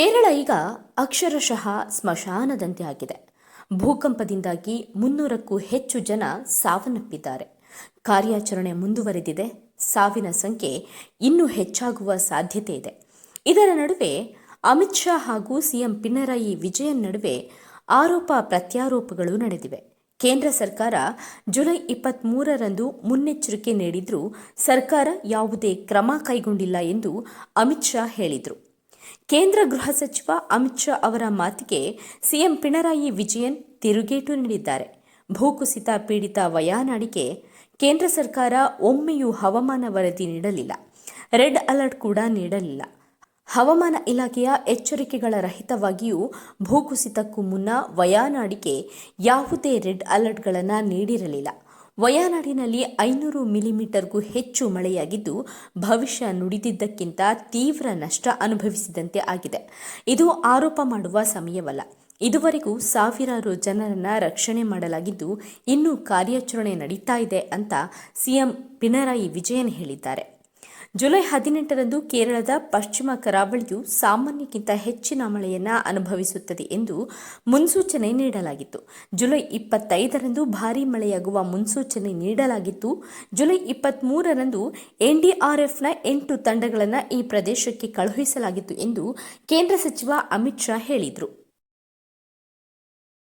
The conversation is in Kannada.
ಕೇರಳ ಈಗ ಅಕ್ಷರಶಃ ಸ್ಮಶಾನದಂತೆ ಆಗಿದೆ. ಭೂಕಂಪದಿಂದಾಗಿ ಮುನ್ನೂರಕ್ಕೂ ಹೆಚ್ಚು ಜನ ಸಾವನ್ನಪ್ಪಿದ್ದಾರೆ. ಕಾರ್ಯಾಚರಣೆ ಮುಂದುವರೆದಿದೆ. ಸಾವಿನ ಸಂಖ್ಯೆ ಇನ್ನೂ ಹೆಚ್ಚಾಗುವ ಸಾಧ್ಯತೆ ಇದೆ. ಇದರ ನಡುವೆ ಅಮಿತ್ ಶಾ ಹಾಗೂ ಸಿಎಂ ಪಿಣರಾಯಿ ವಿಜಯನ್ ನಡುವೆ ಆರೋಪ ಪ್ರತ್ಯಾರೋಪಗಳು ನಡೆದಿವೆ. ಕೇಂದ್ರ ಸರ್ಕಾರ ಜುಲೈ ಇಪ್ಪತ್ತ್ಮೂರರಂದು ಮುನ್ನೆಚ್ಚರಿಕೆ ನೀಡಿದ್ರೂ ಸರ್ಕಾರ ಯಾವುದೇ ಕ್ರಮ ಕೈಗೊಂಡಿಲ್ಲ ಎಂದು ಅಮಿತ್ ಶಾ ಹೇಳಿದರು. ಕೇಂದ್ರ ಗೃಹ ಸಚಿವ ಅಮಿತ್ ಶಾ ಅವರ ಮಾತಿಗೆ ಸಿಎಂ ಪಿಣರಾಯಿ ವಿಜಯನ್ ತಿರುಗೇಟು ನೀಡಿದ್ದಾರೆ. ಭೂಕುಸಿತ ಪೀಡಿತ ವಯಾನಾಡಿಗೆ ಕೇಂದ್ರ ಸರ್ಕಾರ ಒಮ್ಮೆಯೂ ಹವಾಮಾನ ವರದಿ ನೀಡಲಿಲ್ಲ. ರೆಡ್ ಅಲರ್ಟ್ ಕೂಡ ನೀಡಲಿಲ್ಲ. ಹವಾಮಾನ ಇಲಾಖೆಯ ಎಚ್ಚರಿಕೆಗಳ ರಹಿತವಾಗಿಯೂ ಭೂಕುಸಿತಕ್ಕೂ ಮುನ್ನ ವಯಾನಾಡಿಗೆ ಯಾವುದೇ ರೆಡ್ ಅಲರ್ಟ್ಗಳನ್ನು ನೀಡಿರಲಿಲ್ಲ. ವಯಾನಾಡಿನಲ್ಲಿ ಐನೂರು ಮಿಲಿಮೀಟರ್ಗೂ ಹೆಚ್ಚು ಮಳೆಯಾಗಿದ್ದು, ಭವಿಷ್ಯ ನುಡಿದಿದ್ದಕ್ಕಿಂತ ತೀವ್ರ ನಷ್ಟ ಅನುಭವಿಸಿದಂತೆ ಆಗಿದೆ. ಇದು ಆರೋಪ ಮಾಡುವ ಸಮಯವಲ್ಲ. ಇದುವರೆಗೂ ಸಾವಿರಾರು ಜನರನ್ನ ರಕ್ಷಣೆ ಮಾಡಲಾಗಿದ್ದು, ಇನ್ನೂ ಕಾರ್ಯಾಚರಣೆ ನಡೀತಾ ಇದೆ ಅಂತ ಸಿಎಂ ಪಿಣರಾಯಿ ವಿಜಯನ್ ಹೇಳಿದ್ದಾರೆ. ಜುಲೈ ಹದಿನೆಂಟರಂದು ಕೇರಳದ ಪಶ್ಚಿಮ ಕರಾವಳಿಯು ಸಾಮಾನ್ಯಕ್ಕಿಂತ ಹೆಚ್ಚಿನ ಮಳೆಯನ್ನು ಅನುಭವಿಸುತ್ತದೆ ಎಂದು ಮುನ್ಸೂಚನೆ ನೀಡಲಾಗಿತ್ತು. ಜುಲೈ ಇಪ್ಪತ್ತೈದರಂದು ಭಾರೀ ಮಳೆಯಾಗುವ ಮುನ್ಸೂಚನೆ ನೀಡಲಾಗಿತ್ತು. ಜುಲೈ ಇಪ್ಪತ್ತ್ಮೂರರಂದು ಎನ್ಡಿಆರ್ಎಫ್ನ ಎಂಟು ತಂಡಗಳನ್ನು ಈ ಪ್ರದೇಶಕ್ಕೆ ಕಳುಹಿಸಲಾಗಿತ್ತು ಎಂದು ಕೇಂದ್ರ ಸಚಿವ ಅಮಿತ್ ಶಾ ಹೇಳಿದರು.